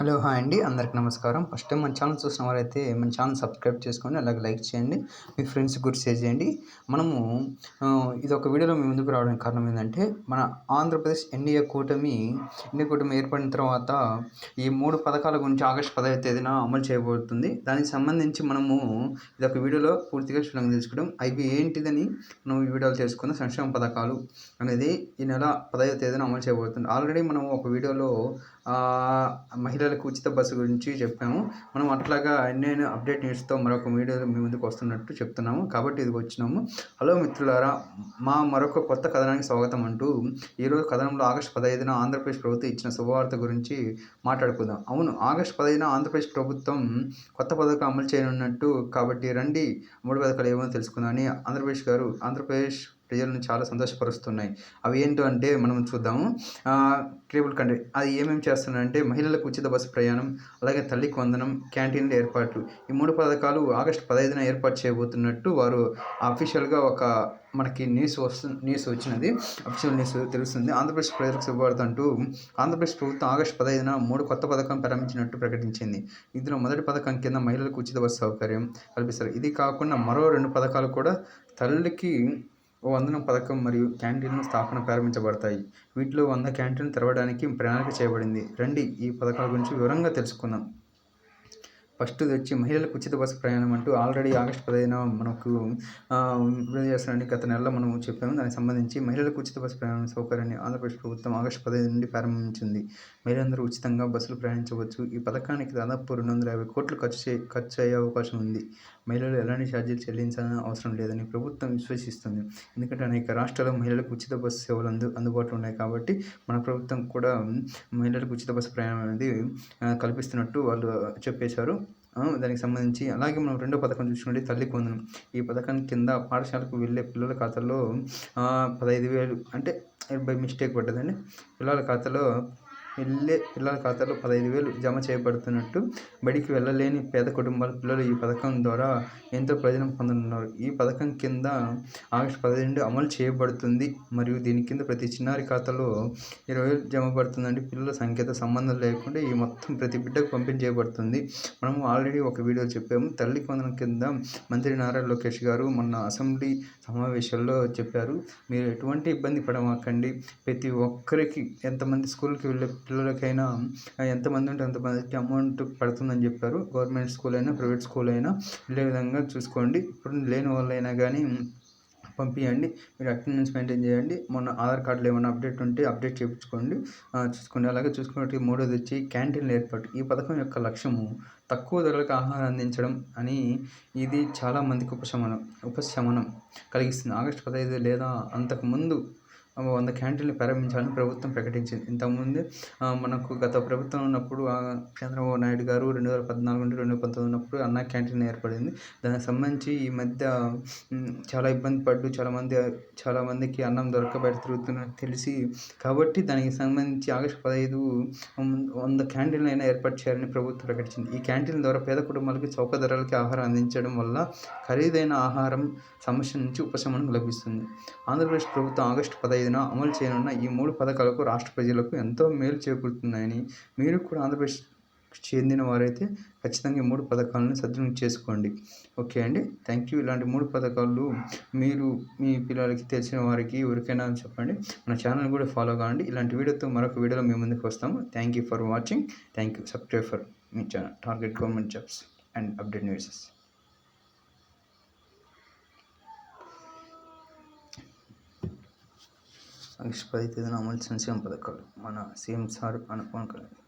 Hello hi అండి. అందరికి నమస్కారం. ఫస్ట్ టైం మన ఛానల్ చూసిన వారైతే మన ఛానల్ సబ్స్క్రైబ్ చేసుకోండి అలాగే లైక్ చేయండి. మీ ఫ్రెండ్స్ కూడా షేర్ చేయండి. మనము ఇది ఒక వీడియోలో మీ ముందుకు రావడానికి కారణం ఏంటంటే మన ఆంధ్రప్రదేశ్ ఎన్డీఏ కూటమి ఎన్డీఏ కూటమి ఏర్పడిన తర్వాత ఈ మూడు పథకాల గురించి ఆగస్టు పదహైదు తేదీన అమలు చేయబోతుంది. దానికి సంబంధించి మనము ఇది ఒక వీడియోలో పూర్తిగా క్షుణ్ణంగా తెలుసుకోవడం అవి ఏంటిదని మనం ఈ వీడియోలో తెలుసుకుందాం. సంక్షేమ పథకాలు అనేది ఈ నెల పదహైదు తేదీన అమలు చేయబోతుంది. ఆల్రెడీ మనం ఒక వీడియోలో మహిళ పిల్లలకు ఉచిత బస్సు గురించి చెప్పాము. మనం అట్లాగా ఎన్నెన్నో అప్డేట్ న్యూస్తో మరొక వీడియోలో మీ ముందుకు వస్తున్నట్టు చెప్తున్నాము. కాబట్టి ఇది వచ్చినాము. హలో మిత్రులారా మా మరొక కొత్త కథనానికి స్వాగతం అంటూ ఈరోజు కథనంలో ఆగస్టు పదహైదున ఆంధ్రప్రదేశ్ ప్రభుత్వం ఇచ్చిన శుభవార్త గురించి మాట్లాడుకుందాం. అవును ఆగస్టు పదహైదున ఆంధ్రప్రదేశ్ ప్రభుత్వం కొత్త పథకం అమలు చేయనున్నట్టు కాబట్టి రండి మూడు పథకాలు ఏమో తెలుసుకుందామని ఆంధ్రప్రదేశ్ గారు ఆంధ్రప్రదేశ్ ప్రజలను చాలా సంతోషపరుస్తున్నాయి. అవి ఏంటో అంటే మనం చూద్దాము. Cable country. అది ఏమేమి చేస్తున్నారంటే మహిళలకు ఉచిత బస్సు ప్రయాణం అలాగే తల్లికి వందనం క్యాంటీన్ల ఏర్పాట్లు ఈ మూడు పథకాలు ఆగస్టు పదహైదున ఏర్పాటు చేయబోతున్నట్టు వారు అఫీషియల్గా ఒక మనకి న్యూస్ వస్తు న్యూస్ వచ్చినది. అఫీషియల్ న్యూస్ తెలుస్తుంది. ఆంధ్రప్రదేశ్ ప్రజలకు శుభవార్త అంటూ ఆంధ్రప్రదేశ్ ప్రభుత్వం ఆగస్టు పదహైదున మూడు కొత్త పథకం ప్రారంభించినట్టు ప్రకటించింది. ఇందులో మొదటి పథకం కింద మహిళలకు ఉచిత బస్సు సౌకర్యం కల్పిస్తారు. ఇది కాకుండా మరో రెండు పథకాలు కూడా తల్లికి వందనం పథకం మరియు క్యాంటీన్ల స్థాపన ప్రారంభించబడతాయి. వీటిలో వంద క్యాంటీన్లు తెరవడానికి ప్రణాళిక చేయబడింది. రండి ఈ పథకాల గురించి వివరంగా తెలుసుకుందాం. ఫస్ట్ వచ్చి మహిళలకు ఉచిత బస్సు ప్రయాణం అంటూ ఆల్రెడీ ఆగస్ట్ పదిహేను మనకు విడుదల చేస్తారని గత నెలలో మనం చెప్పాము. దానికి సంబంధించి మహిళలకు ఉచిత బస్సు ప్రయాణం సౌకర్యాన్ని ఆంధ్రప్రదేశ్ ప్రభుత్వం ఆగస్టు పదిహేను నుండి ప్రారంభించింది. మహిళలందరూ ఉచితంగా బస్సులు ప్రయాణించవచ్చు. ఈ పథకానికి దాదాపు రెండు వందల యాభై కోట్లు ఖర్చు చే ఖర్చు అయ్యే అవకాశం ఉంది. మహిళలు ఎలాంటి ఛార్జీలు చెల్లించాలని అవసరం లేదని ప్రభుత్వం విశ్వసిస్తుంది. ఎందుకంటే అనేక రాష్ట్రాల్లో మహిళలకు ఉచిత బస్సు సేవలు అందు అందుబాటులో ఉన్నాయి కాబట్టి మన ప్రభుత్వం కూడా మహిళలకు ఉచిత బస్సు ప్రయాణం అనేది కల్పిస్తున్నట్టు వాళ్ళు చెప్పేశారు. దానికి సంబంధించి అలాగే మనం రెండో పథకం చూసుకుంటే తల్లి కొందనం. ఈ పథకం కింద పాఠశాలకు వెళ్ళే పిల్లల ఖాతాలో పదహైదు వేలు అంటే బై మిస్టేక్ పడ్డదండి. పిల్లల ఖాతాలో వెళ్ళే పిల్లల ఖాతాలో పదహైదు వేలు జమ చేయబడుతున్నట్టు బడికి వెళ్ళలేని పేద కుటుంబాల పిల్లలు ఈ పథకం ద్వారా ఎంతో ప్రయోజనం పొందనున్నారు. ఈ పథకం కింద ఆగస్టు పదిహేను అమలు చేయబడుతుంది. మరియు దీని కింద ప్రతి చిన్నారి ఖాతాలో ఇరవై వేలు జమ పడుతుందండి పిల్లల సంఖ్యతో సంబంధం లేకుండా ఈ మొత్తం ప్రతి బిడ్డకు పంపిణీ చేయబడుతుంది మనము ఆల్రెడీ ఒక వీడియో చెప్పాము. తల్లి వందనం కింద మంత్రి నారా లోకేష్ గారు మొన్న అసెంబ్లీ సమావేశాల్లో చెప్పారు. మీరు ఎటువంటి ఇబ్బంది పడమాకండి. ప్రతి ఒక్కరికి ఎంతమంది స్కూల్కి వెళ్ళే పిల్లలకైనా ఎంతమంది ఉంటే అంతమందికి అమౌంట్ పడుతుందని చెప్పారు. గవర్నమెంట్ స్కూల్ అయినా ప్రైవేట్ స్కూల్ అయినా వెళ్ళే విధంగా చూసుకోండి. ఇప్పుడు లేని వాళ్ళైనా కానీ పంపించండి మీరు అటెండెన్స్ మెయింటైన్ చేయండి. మొన్న ఆధార్ కార్డులో ఏమైనా అప్డేట్ ఉంటే అప్డేట్ చేయించుకోండి. చూసుకోండి అలాగే చూసుకున్నట్టు మూడోది వచ్చి క్యాంటీన్ల ఏర్పాటు. ఈ పథకం యొక్క లక్ష్యము తక్కువ ధరలకు ఆహారం అందించడం అని ఇది చాలా మందికి ఉపశమనం ఉపశమనం కలిగిస్తుంది. ఆగస్టు పదహైదు లేదా అంతకుముందు వంద క్యాంటీన్లు ప్రారంభించాలని ప్రభుత్వం ప్రకటించింది. ఇంతకుముందు మనకు గత ప్రభుత్వం ఉన్నప్పుడు చంద్రబాబు నాయుడు గారు రెండు వేల పద్నాలుగు నుండి రెండు వేల పంతొమ్మిది ఉన్నప్పుడు అన్న క్యాంటీన్ ఏర్పడింది. దానికి సంబంధించి ఈ మధ్య చాలా ఇబ్బంది పడ్డు చాలామంది చాలామందికి అన్నం దొరక బయట తిరుగుతున్నట్టు తెలిసి కాబట్టి దానికి సంబంధించి ఆగస్టు పదహైదు వంద క్యాంటీన్లు అయినా ఏర్పాటు చేయాలని ప్రభుత్వం ప్రకటించింది. ఈ క్యాంటీన్ల ద్వారా పేద కుటుంబాలకి చౌక ధరలకి ఆహారం అందించడం వల్ల ఖరీదైన ఆహారం సమస్య నుంచి ఉపశమనం లభిస్తుంది. ఆంధ్రప్రదేశ్ ప్రభుత్వం ఆగస్టు పదహైదు పదహైదున అమలు చేయనున్న ఈ మూడు పథకాలకు రాష్ట్ర ప్రజలకు ఎంతో మేలు చేకూరుతున్నాయని మీరు కూడా ఆంధ్రప్రదేశ్ చెందిన వారైతే ఖచ్చితంగా ఈ మూడు పథకాలను సద్వినియోగం చేసుకోండి. ఓకే అండి. Thank you. ఇలాంటి మూడు పథకాలు మీరు మీ పిల్లలకి తెలిసిన వారికి ఎవరికైనా చెప్పండి. మన ఛానల్ కూడా ఫాలో కావండి ఇలాంటి వీడియోతో మరొక వీడియోలో మేము ముందుకు వస్తాము. Thank you for watching. Thank you. Subscribe for me channel. Target government jobs and update newses. August పది తేదీన అమలు సంక్షేమ పథకాలు మన సీఎం సార్ మన పవన్ కళ్యాణ్